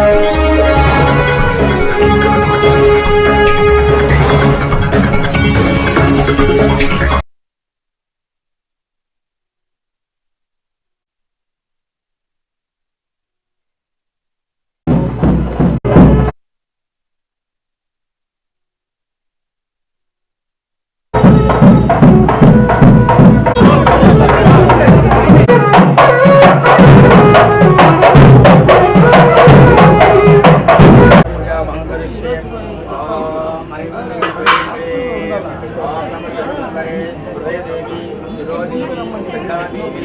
Oh. నమః శంకరే హృదయదేవి శిరోదేవి పిండాదేవి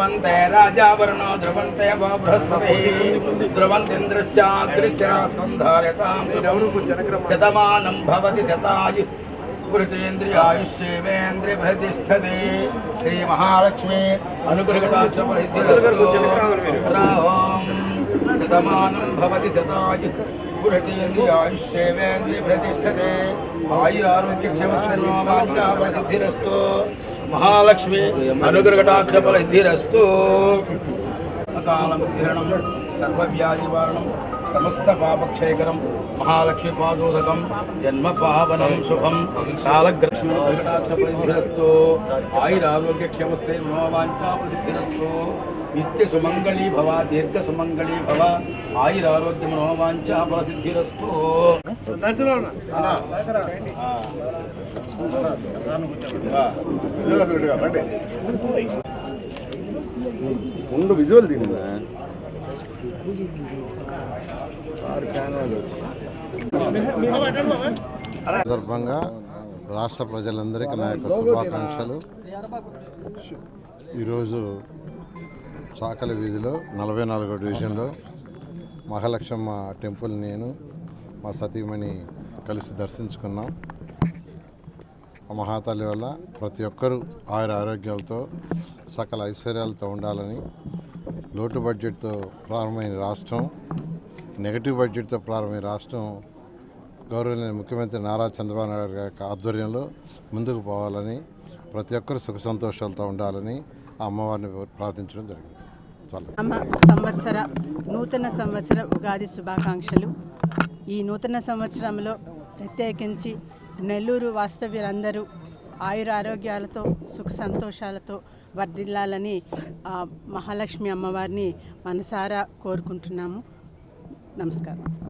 ధ్రువంతే రాజావర్ణో ధ్రువంతే వా బృహస్పతి. ధ్రువంతింద్రశ్చాగ్రిచరాస్తం ధారతాం శతమానం భవతి శతాయు. కృతేంద్రియాయుష్యేవేంద్రి ప్రతిష్టతి శ్రీ మహాలక్ష్మి అనుగ్రహటాక్షం శతమానం భవతి శతాయు. గృహతేంద్రియాయుష్యేవేంద్రి ప్రతిష్టతే ఆయురారోగ్యక్షమస్తు మహాలక్ష్మి అనుగ్రహటాక్ష ఫల సర్వదుఃఖాలం కిరణం సర్వవ్యాధివారణం సమస్త పాపక్షేకరం మహాలక్ష్మి పాదోదకం జన్మ పావనం శుభం కాలగ్రక్షణ వెంకటాక్షపరిధిరస్తో ఆయురారోగ్యక్షమస్తే మనోవాంఛాసిద్ధిరస్తో నిత్య సుమంగళి భవ దీర్ఘ సుమంగళి భవ ఆయురారోగ్య మనోవాంఛ దర్శనం ముందు విజువల్ తిన్నా సందర్భంగా రాష్ట్ర ప్రజలందరికీ నా యొక్క శుభాకాంక్షలు. ఈరోజు చాకలి వీధిలో నలభై నాలుగో డివిజన్లో మహాలక్ష్మ టెంపుల్ నేను మా సతీమణి కలిసి దర్శించుకున్నాం. మహాతల్లి వల్ల ప్రతి ఒక్కరూ ఆయుర ఆరోగ్యాలతో సకల ఐశ్వర్యాలతో ఉండాలని లోటు బడ్జెట్తో ప్రారంభమైన రాష్ట్రం నెగటివ్ బడ్జెట్తో ప్రారంభమైన రాష్ట్రం గౌరవనీయ ముఖ్యమంత్రి నారా చంద్రబాబు నాయుడు గారి ఆధ్వర్యంలో ముందుకు పోవాలని ప్రతి ఒక్కరు సుఖ సంతోషాలతో ఉండాలని ఆ అమ్మవారిని ప్రార్థించడం జరిగింది. అమ్మ సంవత్సర నూతన సంవత్సర ఉగాది శుభాకాంక్షలు. ఈ నూతన సంవత్సరంలో ప్రత్యేకించి నెల్లూరు వాస్తవ్యులందరూ ఆయుర ఆరోగ్యాలతో సుఖ సంతోషాలతో వర్ధిల్లాలని మహాలక్ష్మి అమ్మవారిని మనసారా కోరుకుంటున్నాము. నమస్కారం.